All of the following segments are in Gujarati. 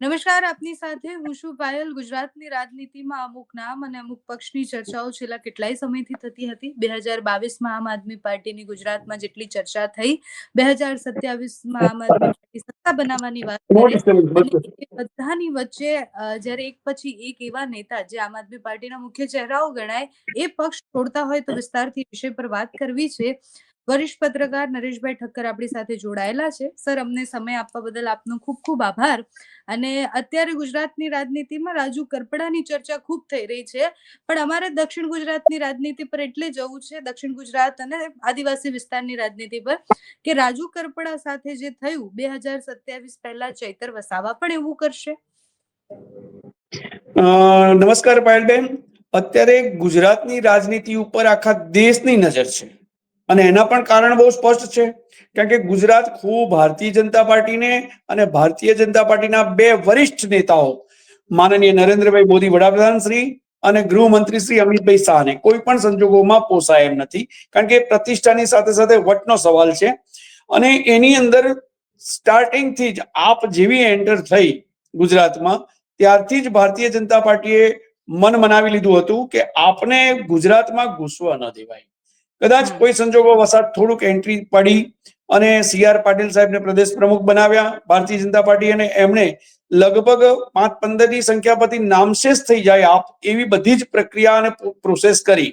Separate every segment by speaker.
Speaker 1: નમસ્કાર આપની સાથે હું છું પાયલ. ગુજરાતની રાજનીતિમાં અમુક નામ અને અમુક પક્ષની ચર્ચાઓ છેલ્લા કેટલાય સમયથી થતી હતી. બે હજાર બાવીસમાં આમ આદમી પાર્ટીની ગુજરાતમાં જેટલી ચર્ચા થઈ બે હજાર સત્યાવીસમાં આમ આદમી પાર્ટી સત્તા બનાવવાની વાત બધાની વચ્ચે જ્યારે એક પછી એક એવા નેતા જે આમ આદમી પાર્ટીના મુખ્ય ચહેરાઓ ગણાય એ પક્ષ છોડતા હોય તો વિસ્તારથી વિષય પર વાત કરવી છે. વરિષ્ઠ પત્રકાર નરેશભાઈ ઠક્કર આપણી સાથે જોડાયેલા છે. સર, અમને સમય આપવા બદલ આપનો ખૂબ ખૂબ આભાર. અને અત્યારે ગુજરાતની રાજનીતિમાં રાજુ કરપડાની ચર્ચા ખૂબ થઈ રહી છે. પણ અમારે દક્ષિણ ગુજરાતની રાજનીતિ પર એટલે જવું છે, દક્ષિણ ગુજરાત અને આદિવાસી વિસ્તારની રાજનીતિ પર, કે રાજુ કરપડા સાથે જે થયું, બે હજાર સત્યાવીસ પહેલા ચૈતર વસાવા પણ એવું કરશે?
Speaker 2: નમસ્કાર પાયલબેન. અત્યારે ગુજરાતની રાજનીતિ ઉપર આખા દેશની નજર છે. અને એના પણ કારણ બહુ સ્પષ્ટ છે. કારણ કે ગુજરાત ખૂબ ભારતીય જનતા પાર્ટીને અને ભારતીય જનતા પાર્ટીના બે વરિષ્ઠ નેતાઓ માનનીય નરેન્દ્રભાઈ મોદી વડાપ્રધાન શ્રી અને ગૃહમંત્રી શ્રી અમિતભાઈ શાહને કોઈ પણ સંજોગોમાં પોસાય એમ નથી. કારણ કે પ્રતિષ્ઠાની સાથે સાથે વટનો સવાલ છે. અને એની અંદર સ્ટાર્ટિંગથી જ આપ જેવી એન્ટર થઈ ગુજરાતમાં, ત્યારથી જ ભારતીય જનતા પાર્ટીએ મન મનાવી લીધું હતું કે આપને ગુજરાતમાં ઘૂસવા ન દેવાય. કદાચ કોઈ સંજોગો વસાત થોડુંક એન્ટ્રી પડી અને સી આર પાટીલ સાહેબને પ્રદેશ પ્રમુખ બનાવ્યા. ભારતીય જનતા પાર્ટી અને એમણે લગભગ પાંચ પંદરની સંખ્યા પરથી નામશેષ થઈ જાય આપ એવી બધી જ પ્રક્રિયા અને પ્રોસેસ કરી.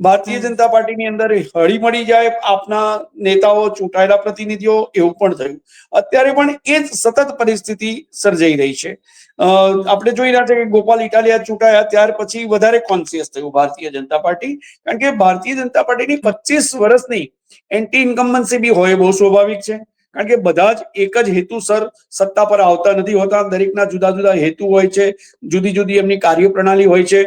Speaker 2: ભારતીય. જનતા પાર્ટીની અંદર હળી મળી જાય આપના નેતાઓ, ચૂંટાયેલા પ્રતિનિધિઓ એવું પણ થયું. અત્યારે પણ એ જ સતત પરિસ્થિતિ સર્જાઈ રહી છે. આપણે જોઈ રહ્યા છે કે ગોપાલ ઇટાલિયા ચૂંટાયા ત્યાર પછી વધારે કોન્સિયસ થયું ભારતીય જનતા પાર્ટી. કારણ કે ભારતીય જનતા પાર્ટીની પચીસ વર્ષની એન્ટી ઇન્કમ્બન્સી બી હોય બહુ સ્વાભાવિક છે. કારણ કે બધા જ એક જ હેતુસર સત્તા પર આવતા નથી હોતા. દરેકના જુદા જુદા હેતુ હોય છે. જુદી જુદી એમની કાર્યપ્રણાલી હોય છે.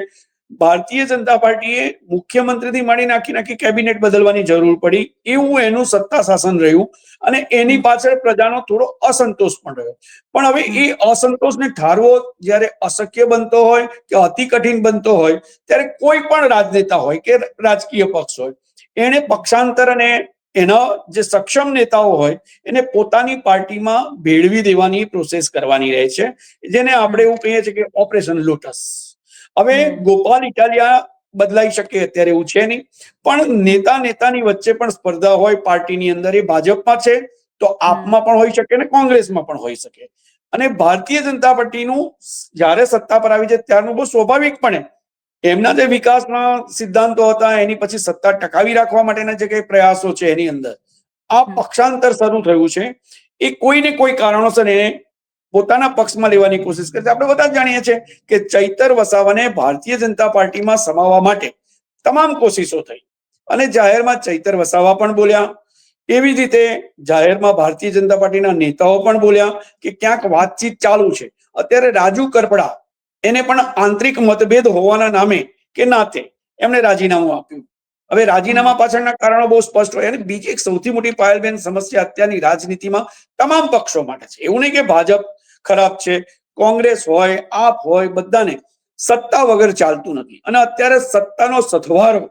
Speaker 2: ભારતીય જનતા પાર્ટીએ મુખ્યમંત્રીથી માંડી નાખી નાખી કેબિનેટ બદલવાની જરૂર પડી. એવું એનું સત્તા શાસન રહ્યું અને એની પાછળ પ્રજાનો થોડો અસંતોષ પણ રહ્યો. પણ હવે એ અસંતોષને ઠારવો જ્યારે અશક્ય બનતો હોય કે અતિ કઠિન બનતો હોય ત્યારે કોઈ પણ રાજનેતા હોય કે રાજકીય પક્ષ હોય એને પક્ષાંતર અને એના જે સક્ષમ નેતાઓ હોય એને પોતાની પાર્ટીમાં ભેળવી દેવાની પ્રોસેસ કરવાની રહે છે. જેને આપણે એવું કહીએ છીએ કે ઓપરેશન લોટસ. હવે ગોપાલ ઇટાલિયા બદલાઈ શકે અત્યારે એવું છે નહીં. પણ નેતા નેતાની વચ્ચે પણ સ્પર્ધા હોય પાર્ટીની અંદર એ ભાજપમાં છે તો આપમાં પણ હોઈ શકે ને કોંગ્રેસમાં પણ હોઈ શકે. અને ભારતીય જનતા પાર્ટીનું જ્યારે સત્તા પર આવી છે ત્યારનું બહુ સ્વાભાવિકપણે એમના જે વિકાસના સિદ્ધાંતો હતા એની પછી સત્તા ટકાવી રાખવા માટેના જે કઈ પ્રયાસો છે એની અંદર આ પક્ષાંતર શરૂ થયું છે. એ કોઈ ને કોઈ કારણોસર એને પોતાના પક્ષમાં લેવાની કોશિશ કરે આપણે બધા જાણીએ છીએ કે ચૈતર વસાવાને ભારતીય જનતા પાર્ટીમાં સમાવવા માટે તમામ કોશિશો થઈ. અને જાહેરમાં ચૈતર વસાવા પણ બોલ્યા. એવી રીતે જાહેરમાં ભારતીય જનતા પાર્ટીના નેતાઓ પણ બોલ્યા કે ક્યાંક વાતચીત ચાલુ છે. અત્યારે રાજુ કરપડા એને પણ આંતરિક મતભેદ હોવાના નામે કે નાતે એમણે રાજીનામું આપ્યું. હવે રાજીનામા પાછળના કારણો બહુ સ્પષ્ટ હોય. અને બીજી એક સૌથી મોટી પાયલબેન સમસ્યા અત્યારની રાજનીતિમાં તમામ પક્ષો માટે છે. એવું નહીં કે ભાજપ ખરાબ છે કોંગ્રેસ હોય આપ હોય બધાને સત્તા વગર ચાલતું નથી. અને અત્યારે સત્તાનો સથવારો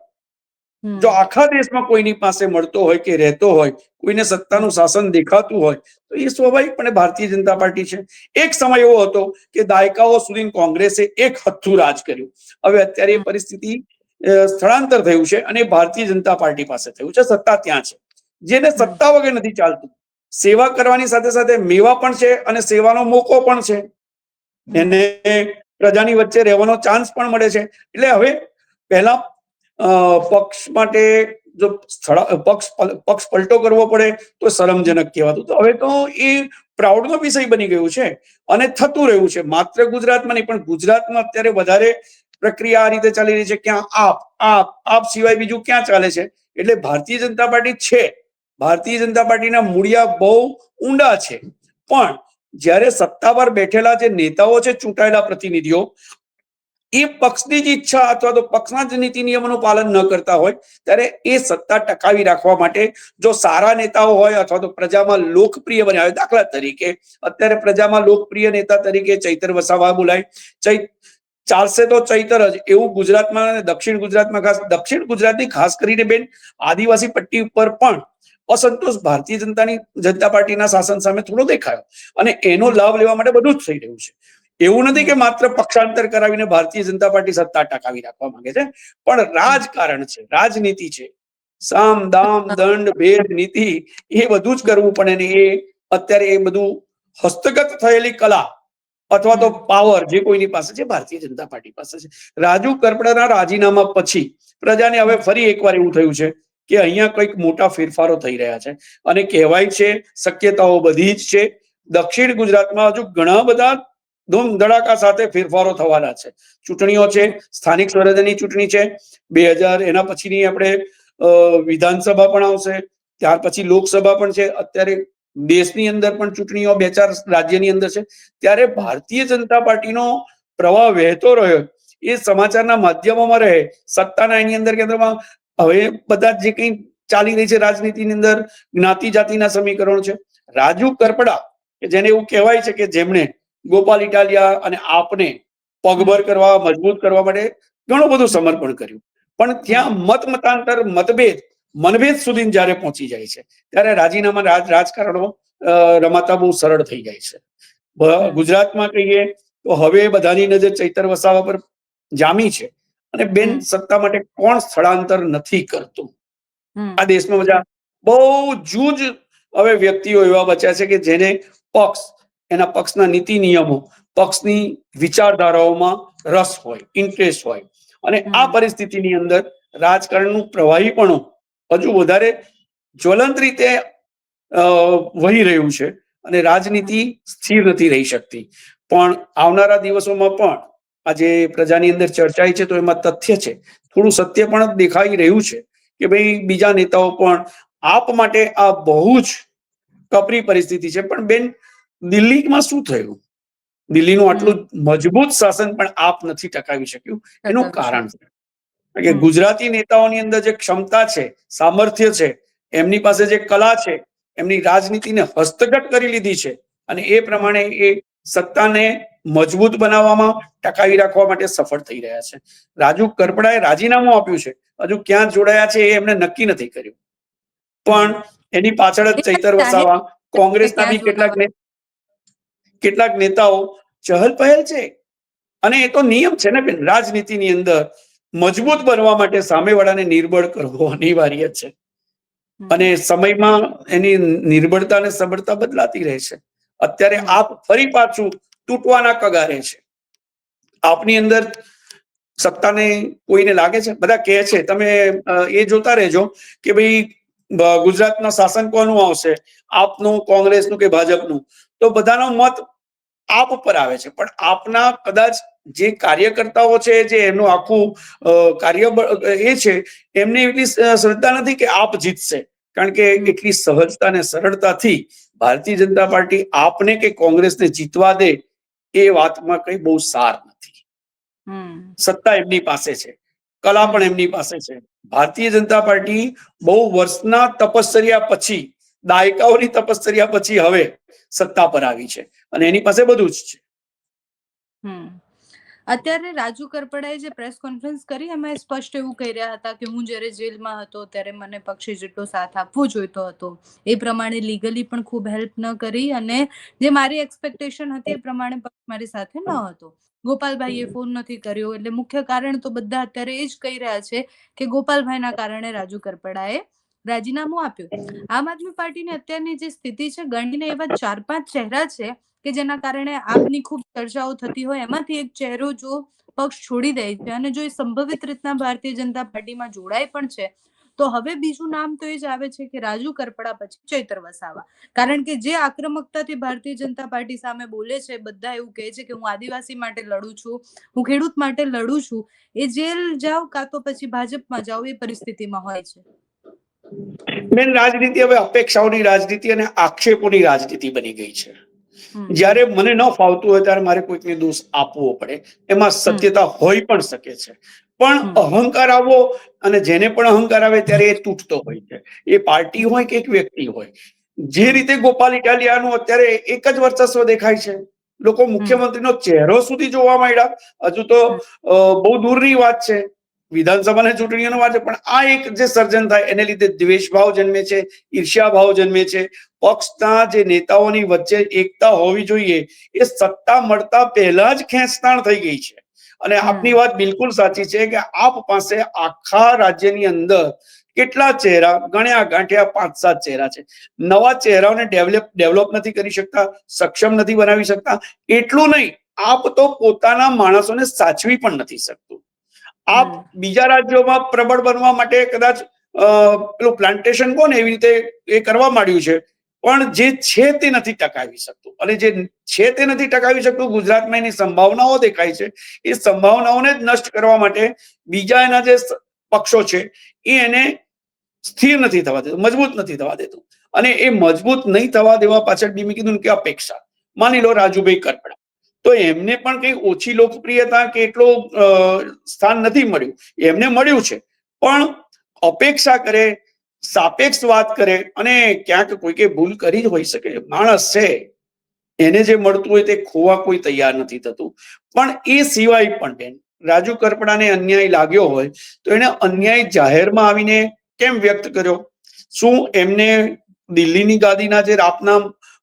Speaker 2: જો આખા દેશમાં કોઈની પાસે મળતો હોય કે રહેતો હોય કોઈને સત્તાનું શાસન દેખાતું હોય તો એ સ્વાભાવિકપણે ભારતીય જનતા પાર્ટી છે. એક સમય એવો હતો કે દાયકાઓ સુધી કોંગ્રેસે એક હથ્થું રાજ કર્યું. હવે અત્યારે એ પરિસ્થિતિ સ્થળાંતર થયું છે અને ભારતીય જનતા પાર્ટી પાસે થયું છે. સત્તા ત્યાં છે. જેને સત્તા વગર નથી ચાલતું સેવા કરવાની સાથે સાથે મેવા પણ છે અને સેવાનો મોકો પણ છે. એને પ્રજાની વચ્ચે રહેવાનો ચાન્સ પણ મળે છે. એટલે હવે પહેલા પક્ષ માટે જો પક્ષ પક્ષ પલટો કરવો પડે તો શરમજનક કહેવાતું. તો હવે તો એ પ્રાઉડનો વિષય બની ગયું છે અને થતું રહ્યું છે. માત્ર ગુજરાતમાં નહીં, પણ ગુજરાતમાં અત્યારે વધારે પ્રક્રિયા આ રીતે ચાલી રહી છે. ક્યાં આપ આપ આપ સિવાય બીજું ક્યાં ચાલે છે? એટલે ભારતીય જનતા પાર્ટી છે. ભારતીય જનતા પાર્ટીના મૂળિયા બહુ ઊંડા છે. પણ જ્યારે સત્તા પર બેઠેલા જે નેતાઓ છે, ચૂંટાયેલા પ્રતિનિધિઓ, એ પક્ષની જ ઈચ્છા અથવા તો પક્ષના જ નીતિ નિયમોનું પાલન ન કરતા હોય, ત્યારે એ સત્તા ટકાવી રાખવા માટે જો સારા નેતાઓ હોય અથવા તો પ્રજામાં લોકપ્રિય બન્યા હોય, દાખલા તરીકે અત્યારે પ્રજામાં લોકપ્રિય નેતા તરીકે ચૈતર વસાવા બોલાય. ચૈત, ચાલશે તો ચૈતર જ, એવું ગુજરાતમાં અને દક્ષિણ ગુજરાતમાં ખાસ, દક્ષિણ ગુજરાતની ખાસ કરીને બેન આદિવાસી પટ્ટી ઉપર પણ અસંતોષ ભારતીય જનતાની જનતા પાર્ટીના શાસન સામે થોડો દેખાયો. અને એનો લાભ લેવા માટે બધું જ થઈ રહ્યું છે. એવું નથી કે માત્ર પક્ષાંતર કરાવીને ભારતીય જનતા પાર્ટી સત્તા ટકાવી રાખવા માંગે છે. પણ રાજકારણ છે, રાજનીતિ છે. સામ, દામ, દંડ, ભેદ, નીતિ, એ બધું જ કરવું પડે ને એ અત્યારે એ બધું હસ્તગત થયેલી કલા અથવા તો પાવર જે કોઈની પાસે છે, ભારતીય જનતા પાર્ટી પાસે છે. રાજુ કરપડાના રાજીનામા પછી પ્રજાને હવે ફરી એકવાર એવું થયું છે કે અહીંયા કંઈક મોટા ફેરફારો થઈ રહ્યા છે. અને કહેવાય છે, શક્યતાઓ બધી જ છે. દક્ષિણ ગુજરાતમાં હજુ ઘણા બધા ધૂમધડાકા સાથે ફેરફારો થવાના છે. ચૂંટણીઓ છે, સ્થાનિક સ્વરાજ્યની ચૂંટણી છે. બે હજાર એના પછીની આપણે વિધાનસભા પણ આવશે. ત્યાર પછી લોકસભા પણ છે. અત્યારે દેશની અંદર પણ ચૂંટણીઓ બે ચાર રાજ્યની અંદર છે. ત્યારે ભારતીય જનતા પાર્ટીનો પ્રવાહ વહેતો રહ્યો. એ સમાચારના માધ્યમોમાં રહે. સત્તાના એની અંદર કેન્દ્રમાં હવે બધા જે કંઈ ચાલી રહી છે રાજનીતિની અંદર, જ્ઞાતિ જાતિના સમીકરણો છે. રાજુ કરપડા, કે જેને એવું કહેવાય છે કે જેમણે ગોપાલ ઇટાલિયા અને આપને પગભર કરવા, મજબૂત કરવા માટે ઘણું બધું સમર્પણ કર્યું. પણ ત્યાં મત મતાંતર, મતભેદ, મનભેદ સુધી જ્યારે પહોંચી જાય છે, ત્યારે રાજીનામા રાજ, રાજકારણો રમાતા બહુ સરળ થઈ જાય છે. ગુજરાતમાં કહીએ તો હવે બધાની નજર ચૈતર વસાવા પર જામી છે. અને બેન સત્તા માટે કોણ સ્થળાંતર નથી કરતું? આ દેશમાં બધા બહુ જૂજ હવે વ્યક્તિઓ એવા બચ્યા છે કે જેને પક્ષ એના પક્ષના નીતિ નિયમો પક્ષની વિચારધારાઓમાં રસ હોય ઇન્ટરેસ્ટ હોય. અને આ પરિસ્થિતિની અંદર રાજકારણનું પ્રવાહીપણું હજુ વધારે જ્વલંત રીતે વહી રહ્યું છે અને રાજનીતિ સ્થિર નથી રહી શકતી. પણ આવનારા દિવસોમાં પણ આ જે પ્રજાની અંદર ચર્ચાઈ છે તો એમાં તથ્ય છે. થોડું સત્ય પણ દેખાઈ રહ્યું છે કે ભાઈ બીજા નેતાઓ પણ આપ માટે આ બહુ જ કપરી પરિસ્થિતિ છે. પણ બેન દિલ્હીમાં શું થયું? દિલ્હીનું આટલું મજબૂત શાસન પણ આપ નથી ટકાવી શક્યું. એનું કારણ છે કે ગુજરાતી નેતાઓની અંદર જે ક્ષમતા છે સામર્થ્ય છે એમની પાસે જે કલા છે એમની રાજનીતિને હસ્તગત કરી લીધી છે અને એ પ્રમાણે એ સત્તાને મજબૂત બનાવવામાં ટકાવી રાખવા માટે સફળ થઈ રહ્યા છે. રાજુ કરપડાએ રાજીનામું આપ્યું છે. હજુ ક્યાં જોડાયા છે એ એમને નક્કી નથી કર્યું. પણ એની પાછળ જ ચૈતર વસાવા કોંગ્રેસના બી કેટલાક કેટલાક નેતાઓ ચહલ પહેલ છે. અને એ તો નિયમ છે ને બેન રાજનીતિની અંદર મજબૂત બનવા માટે સામેવાળાને નિર્બળ કરવો અનિવાર્ય છે. અને સમયમાં એની નિર્બળતા અને સબળતા બદલાતી રહે છે. અત્યારે આપ ફરી પાછું તૂટવાના કગારે છે. આપની અંદર સત્તાને કોઈને લાગે છે? બધા કહે છે, તમે એ જોતા રહેજો કે ભાઈ ગુજરાતના શાસન કોનું આવશે? આપનું, કોંગ્રેસનું કે ભાજપનું? તો બધાનો મત આપ પર આવે છે. પણ આપના કદાચ જે કાર્યકર્તાઓ છે, જે એમનું આખું કાર્ય એ છે, એમને એટલી શ્રદ્ધા નથી કે આપ જીતશે. કારણ કે એટલી સહજતા અને સરળતાથી ભારતીય જનતા પાર્ટી આપને કે કોંગ્રેસને જીતવા દે એ વાતમાં કઈ બહુ સાર નથી. સત્તા એમની પાસે છે. કલા પણ એમની પાસે છે. ભારતીય જનતા પાર્ટી બહુ વર્ષના તપશ્ચર્યા પછી દાયકાઓની તપશ્ચર્યા પછી હવે સત્તા પર આવી છે. અને એની પાસે બધું જ છે.
Speaker 1: હમ. અત્યારે રાજુ કરપડાએ જે પ્રેસ કોન્ફરન્સ કરી, એમાં સ્પષ્ટ એવું કહી રહ્યા હતા કે હું જ્યારે જેલમાં હતો ત્યારે મને પક્ષે જેટલો સાથ આપવો જોઈતો હતો. એ પ્રમાણે લીગલી પણ ખૂબ હેલ્પ ન કરી અને જે મારી એક્સપેક્ટેશન હતી એ પ્રમાણે પક્ષ મારી સાથે ન હતો. ગોપાલભાઈએ ફોન નથી કર્યો, એટલે મુખ્ય કારણ તો બધા અત્યારે એ જ કહી રહ્યા છે કે ગોપાલભાઈના કારણે રાજુ કરપડાએ રાજીનામું આપ્યું. આમ આદમી પાર્ટીની અત્યારની જે સ્થિતિ છે, ગણીને એવા ચાર પાંચ ચહેરા છે કે જેના કારણે આપની ખૂબ ચર્ચાઓ થતી હોય, એમાંથી એક ચહેરો જો પક્ષ છોડી દે છે અને જો એ સંભવિત રીતના ભારતીય જનતા પાર્ટીમાં જોડાય પણ છે, તો હવે બીજું નામ તો એ જ આવે છે કે રાજુ કરપડા પછી ચૈતર વસાવા. કારણ કે જે આક્રમકતાથી ભારતીય જનતા પાર્ટી સામે બોલે છે, બધા એવું કહે છે કે હું આદિવાસી માટે લડું છું, હું ખેડૂત માટે લડું છું, એ જેલ જાઓ કાં તો પછી ભાજપમાં જાઓ, એ પરિસ્થિતિમાં હોય છે.
Speaker 2: બેન રાજનીતિ હવે અપેક્ષાઓની રાજનીતિ અને આક્ષેપોની રાજનીતિ બની ગઈ છે. જ્યારે મને ન ફાવતું હોય ત્યારે મારે કોઈકને દોષ આપવો પડે. એમાં સત્યતા હોઈ પણ શકે છે. પણ અહંકાર આવવો અને જેને પણ અહંકાર આવે ત્યારે એ તૂટતો હોય છે. એ પાર્ટી હોય કે એક વ્યક્તિ હોય. જે રીતે ગોપાલ ઇટાલિયાનું અત્યારે એક જ વર્ચસ્વ દેખાય છે. લોકો મુખ્યમંત્રીનો ચહેરો સુધી જોવા માંડ્યા. હજુ તો બહુ દૂરની વાત છે. વિધાનસભાની ચૂંટણીઓનો વાત છે પણ આ એક જે સર્જન થાય એને લીધે દ્વેષભાવ જન્મે છે ઈર્ષ્યાભાવ જન્મે છે. પક્ષના જે નેતાઓની વચ્ચે એકતા હોવી જોઈએ એ સત્તા મળતા પહેલા જ ખેંચતાણ થઈ ગઈ છે. અને આપની વાત બિલકુલ સાચી છે કે આપ પાસે આખા રાજ્યની અંદર કેટલા ચહેરા ગણ્યા ગાંઠ્યા પાંચ સાત ચહેરા છે. નવા ચહેરાઓને ડેવલપ ડેવલપ નથી કરી શકતા સક્ષમ નથી બનાવી શકતા એટલું નહીં આપ તો પોતાના માણસોને સાચવી પણ નથી શકતું.
Speaker 1: હમ.
Speaker 2: બીજા રાજ્યોમાં પ્રબળ બનવા માટે કદાચ પેલું પ્લાન્ટેશન કોને એવી રીતે એ કરવા માંડ્યું છે પણ જે છે તે નથી ટકાવી શકતું. અને જે છે તે નથી ટકાવી શકતું ગુજરાતમાં એની સંભાવનાઓ દેખાય છે. એ સંભાવનાઓને જ નષ્ટ કરવા માટે બીજા એના જે પક્ષો છે એ એને સ્થિર નથી થવા દેતું મજબૂત નથી થવા દેતું. અને એ મજબૂત નહીં થવા દેવા પાછળ બી મેં કીધું કે અપેક્ષા. માની લો રાજુભાઈ કરપડા. તો એમને પણ કઈ ઓછી લોકપ્રિયતા કે એટલો સ્થાન નથી મળ્યું. એમને મળ્યું છે. પણ અપેક્ષા કરે, સાપેક્ષ વાત કરે અને ક્યાંક કોઈ કે ભૂલ કરી જ હોઈ શકે. માણસ છે. એને જે મળતું હોય તે ખોવા કોઈ તૈયાર નથી થતું. પણ એ સિવાય પણ બેન, રાજુ કરપડાને અન્યાય લાગ્યો હોય તો એને અન્યાય જાહેરમાં આવીને કેમ વ્યક્ત કર્યો? શું એમને દિલ્હીની ગાદીના જે રાપના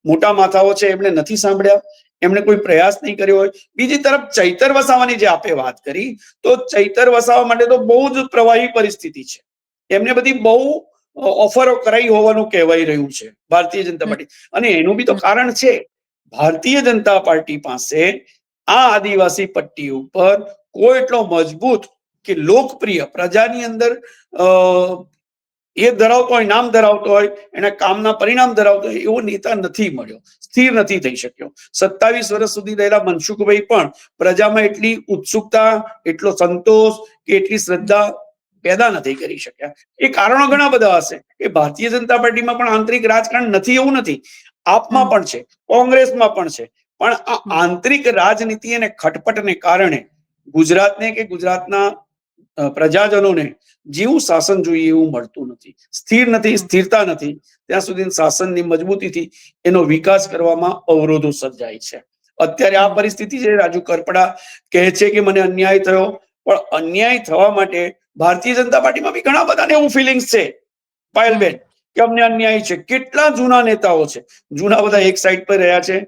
Speaker 2: મોટા માથાઓ છે એમને નથી સાંભળ્યા? એમણે કોઈ પ્રયાસ નહીં કર્યો હોય. બીજી તરફ ચૈતર વસાવાની જે આપે વાત કરી, તો ચૈતર વસાવા માટે તો બહુ જ પ્રવાહી પરિસ્થિતિ છે. એમને બધી બહુ ઓફરો કરાઈ હોવાનું કહેવાય રહ્યું છે ભારતીય જનતા પાર્ટી. અને એનું બી તો કારણ છે, ભારતીય જનતા પાર્ટી પાસે આ આદિવાસી પટ્ટી ઉપર કોઈ એટલો મજબૂત કે લોકપ્રિય પ્રજાની અંદર એ ધરાવતો હોય, નામ ધરાવતો હોય, એને કામના પરિણામ ધરાવતો હોય, એવો નેતા નથી મળ્યો. સ્થિર નથી થઈ શક્યો. સત્તાવીસ વર્ષ સુધી રહેલા મનસુખભાઈ પણ પ્રજામાં એટલી ઉત્સુકતા, એટલો સંતોષ કે એટલી શ્રદ્ધા પેદા નથી કરી શક્યા. એ કારણો ઘણા બધા હશે. કે ભારતીય જનતા પાર્ટીમાં પણ આંતરિક રાજકારણ નથી એવું નથી. આપમાં પણ છે, કોંગ્રેસમાં પણ છે. પણ આ આંતરિક રાજનીતિ અને ખટપટને કારણે ગુજરાતને કે ગુજરાતના પ્રજાજનોને જેવું શાસન જોઈએ એવું મળતું નથી. સ્થિર નથી, સ્થિરતા નથી. ત્યાં સુધી શાસનની મજબૂતીથી એનો વિકાસ કરવામાં અવરોધો સર્જાય છે. અત્યારે આ પરિસ્થિતિ છે, રાજુ કરપડા કહે છે કે મને અન્યાય થયો, પણ અન્યાય થવા માટે ભારતીય જનતા પાર્ટીમાં બી ઘણા બધાને એવું ફિલિંગ્સ છે. પાયલબેન કે અમને અન્યાય છે. કેટલા જૂના નેતાઓ છે. જૂના બધા એક સાઈડ પર રહ્યા છે.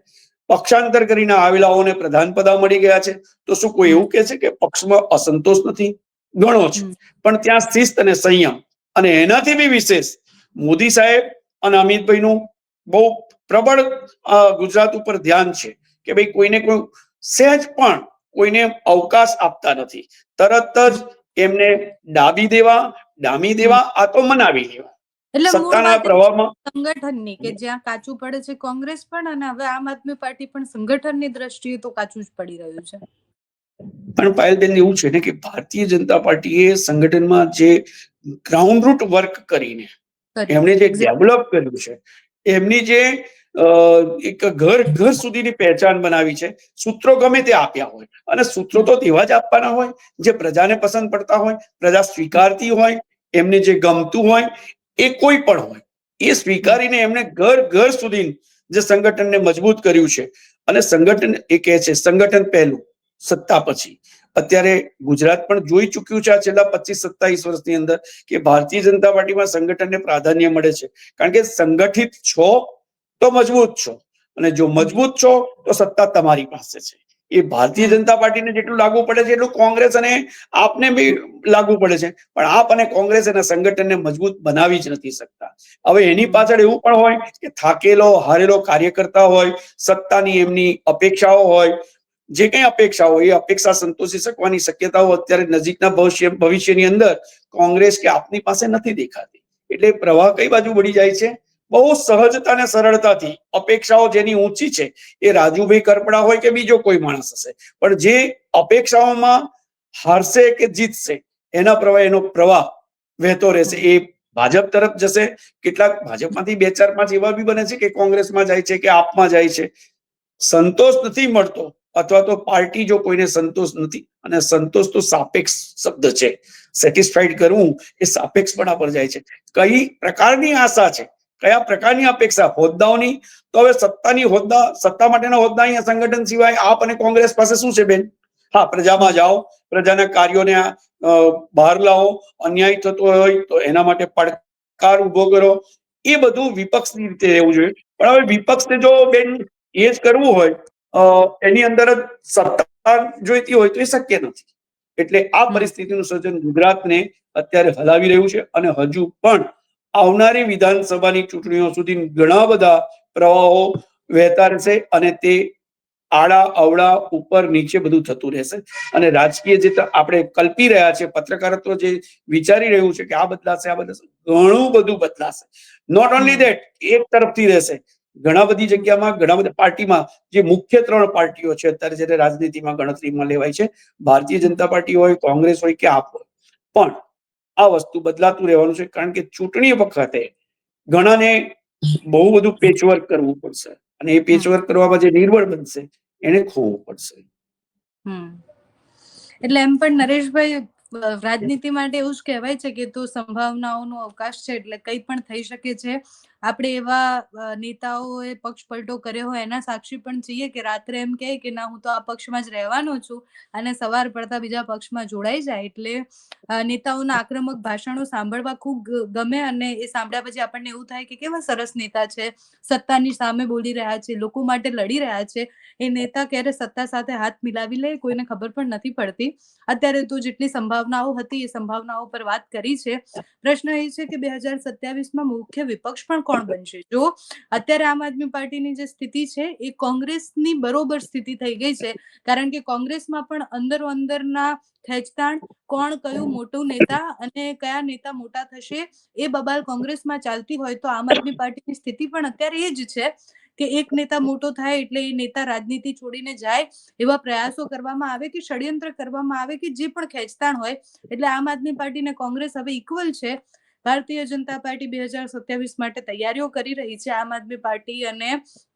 Speaker 2: પક્ષાંતર કરીને આવેલાઓને પ્રધાન પદા મળી ગયા છે. તો શું કોઈ એવું કે છે કે પક્ષમાં અસંતોષ નથી? ઘણો છે. પણ ત્યાં શિસ્ત અને સંયમ. અને એનાથી બી વિશેષ મોદી સાહેબ અને અમિતભાઈનું બહુ પ્રબળ ગુજરાત ઉપર ધ્યાન છે કે ભાઈ કોઈને કોઈ સહેજ પણ કોઈને અવકાશ આપતા નથી. તરત જ એમને ડાબી દેવા ડામી દેવા આ તો મનાવી લેવા.
Speaker 1: એટલે
Speaker 2: સત્તાના પ્રવાહમાં
Speaker 1: સંગઠનની કે જ્યાં કાચું પડે છે કોંગ્રેસ પણ અને હવે આમ આદમી પાર્ટી પણ સંગઠનની દ્રષ્ટિએ તો કાચું જ પડી રહ્યું છે.
Speaker 2: પણ પાયલબેન એવું છે ને કે ભારતીય જનતા પાર્ટીએ સંગઠનમાં જે ગ્રાઉન્ડ રૂટ વર્ક કરીને એમણે જે ડેવલપ કર્યું છે એમની જે એક ઘર ઘર સુધીની પહેચાન બનાવી છે સૂત્રો ગમે તે આપ્યા હોય અને સૂત્રો તો તેવા જ આપવાના હોય જે પ્રજાને પસંદ પડતા હોય પ્રજા સ્વીકારતી હોય એમને જે ગમતું હોય એ કોઈ પણ હોય એ સ્વીકારીને એમણે ઘર ઘર સુધી જે સંગઠનને મજબૂત કર્યું છે અને સંગઠન એ કહે છે સંગઠન પહેલું સત્તા પછી. અત્યારે ગુજરાત પણ જોઈ ચૂક્યું છે આ છેલ્લા પચીસ, સત્તાવીસ વર્ષની અંદર કે ભારતીય જનતા પાર્ટીમાં સંગઠનને પ્રાધાન્ય મળે છે. કારણ કે સંગઠિત છો તો મજબૂત છો. અને જો મજબૂત છો તો સત્તા તમારી પાસે છે. એ ભારતીય જનતા પાર્ટીને જેટલું લાગુ પડે છે એટલું કોંગ્રેસ અને આપને બી લાગુ પડે છે. પણ આપ અને કોંગ્રેસ એના સંગઠનને મજબૂત બનાવી જ નથી શકતા. હવે એની પાછળ એવું પણ હોય કે થાકેલો, હારેલો કાર્યકર્તા હોય, સત્તાની એમની અપેક્ષાઓ હોય જે કંઈ અપેક્ષા હોય એ અપેક્ષા સંતોષી શકવાની શક્યતાઓ અત્યારે નજીકના ભવિષ્ય, ભવિષ્યની અંદર કોંગ્રેસ કે આપની પાસે નથી દેખાતી. એટલે પ્રવાહ કઈ બાજુ વળી જાય છે? બહુ સહજતા અને સરળતાથી અપેક્ષાઓ જેની ઊંચી છે એ રાજુભાઈ કરપડા હોય કે બીજો કોઈ માણસ હશે. પણ જે અપેક્ષાઓમાં હારશે કે જીતશે, એના પ્રવાહ, એનો પ્રવાહ વહેતો રહેશે. એ ભાજપ તરફ જશે, કેટલાક ભાજપમાંથી બે ચાર પાંચ એવા બી બને છે કે કોંગ્રેસમાં જાય છે કે આપમાં જાય છે. સંતોષ નથી મળતો અથવા તો પાર્ટી જો કોઈને સંતોષ નથી, અને સંતોષ તો સાપેક્ષ શબ્દ છે. સેટિસ્ફાઈડ કરવું એ સાપેક્ષપણા પર જાય છે. કઈ પ્રકારની આશા છે? કયા પ્રકારની અપેક્ષા? હોદ્દાઓની? તો હવે સત્તાની હોદ્દા, સત્તા માટેના હોદ્દા અહીંયા સંગઠન સિવાય આપ અને કોંગ્રેસ પાસે શું છે બેન? હા, પ્રજામાં જાઓ, પ્રજાના કાર્યોને બહાર લાવો, અન્યાય થતો હોય તો એના માટે પડકાર ઊભો કરો. એ બધું વિપક્ષની રીતે રહેવું જોઈએ. પણ હવે વિપક્ષને જો બેન એ જ કરવું હોય એની અંદર જ સત્તા જોઈતી હોય તો એ શક્ય નથી. એટલે આ પરિસ્થિતિનું સર્જન ગુજરાતને અત્યારે હલાવી રહ્યું છે અને હજુ પણ આવનારી વિધાનસભાની ચૂંટણીઓ સુધી ઘણા બધા પ્રવાહો વહેતા રહેશે અને તે આડા અવળા ઉપર નીચે બધું થતું રહેશે. અને રાજકીય જે આપણે કલ્પી રહ્યા છે પત્રકારત્વ જે વિચારી રહ્યું છે કે આ બદલાશે આ બદલાશે ઘણું બધું બદલાશે. Not only. ધેટ એક તરફથી રહેશે. ઘણા બધી જગ્યામાં, ઘણા બધા પાર્ટીમાં જે મુખ્ય ત્રણ પાર્ટીઓ છે, અત્યારે જ્યારે રાજનીતિમાં ગણતરીમાં લેવાય છે, ભારતીય જનતા પાર્ટી હોય, કોંગ્રેસ હોય કે આપ પણ આ વસ્તુ બદલાતું રહેવાનું છે, કારણ કે ચૂંટણી વખતે ઘણાને બહુ બધું પેચવર્ક કરવું પડશે. અને એ પેચવર્ક કરવામાં જે નિર્બળ બનશે, એને ખોવું પડશે.
Speaker 1: એટલે એમ પણ નરેશભાઈ રાજનીતિ માટે એવું જ કહેવાય છે કે તો સંભાવનાઓનો અવકાશ છે, એટલે કંઈ પણ થઈ શકે છે આપણે એવા નેતાઓએ પક્ષ પલટો કર્યો હોય એના સાક્ષી પણ છીએ કે રાત્રે એમ કહે કે, ના, હું તો આ પક્ષમાં જ રહેવાનો છું અને સવાર પડતા બીજા પક્ષમાં જોડાઈ જાય. એટલે નેતાઓના આક્રમક ભાષણો સાંભળવા ખૂબ ગમે અને એ સાંભળ્યા પછી આપણને એવું થાય કે, કેવા સરસ નેતા છે. સત્તાની સામે બોલી રહ્યા છે, લોકો માટે લડી રહ્યા છે. એ નેતા ક્યારે સત્તા સાથે હાથ મિલાવી લે, કોઈને ખબર પણ નથી પડતી. અત્યારે તો જેટલી સંભાવનાઓ હતી, એ સંભાવનાઓ પર વાત કરી છે. પ્રશ્ન એ છે કે, બે હજાર સત્યાવીસમાં મુખ્ય વિપક્ષ પણ કોણ બનશે? જો અત્યારે આમ આદમી પાર્ટીની જે સ્થિતિ છે એ કોંગ્રેસની બરોબર સ્થિતિ થઈ ગઈ છે. કારણ કે કોંગ્રેસમાં પણ અંદરો અંદરના ખેંચતાણ કોણ કયું મોટું નેતા અને કયા નેતા મોટા થશે એ બબાલ કોંગ્રેસમાં ચાલતી હોય તો આમ આદમી પાર્ટીની સ્થિતિ પણ અત્યારે એ જ છે કે એક નેતા મોટો થાય એટલે એ નેતા રાજનીતિ છોડીને જાય એવા પ્રયાસો કરવામાં આવે કે ષડયંત્ર કરવામાં આવે કે જે પણ ખેંચતાણ હોય. એટલે આમ આદમી પાર્ટી ને કોંગ્રેસ હવે ઇક્વલ છે. ભારતીય જનતા પાર્ટી બે હજાર સત્યાવીસ માટે તૈયારીઓ કરી રહી છે. આમ આદમી પાર્ટી અને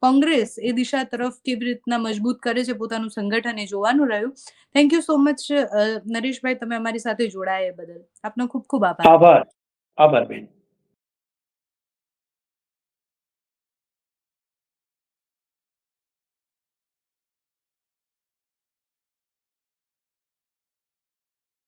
Speaker 1: કોંગ્રેસ એ દિશા તરફ કેવી રીતના મજબૂત કરે છે પોતાનું સંગઠન એ જોવાનું રહ્યું. Thank you so much Nareshbhai, તમે અમારી સાથે જોડાયા બદલ. આપનો ખૂબ ખૂબ આભાર.
Speaker 2: આભાર. આભાર બેન.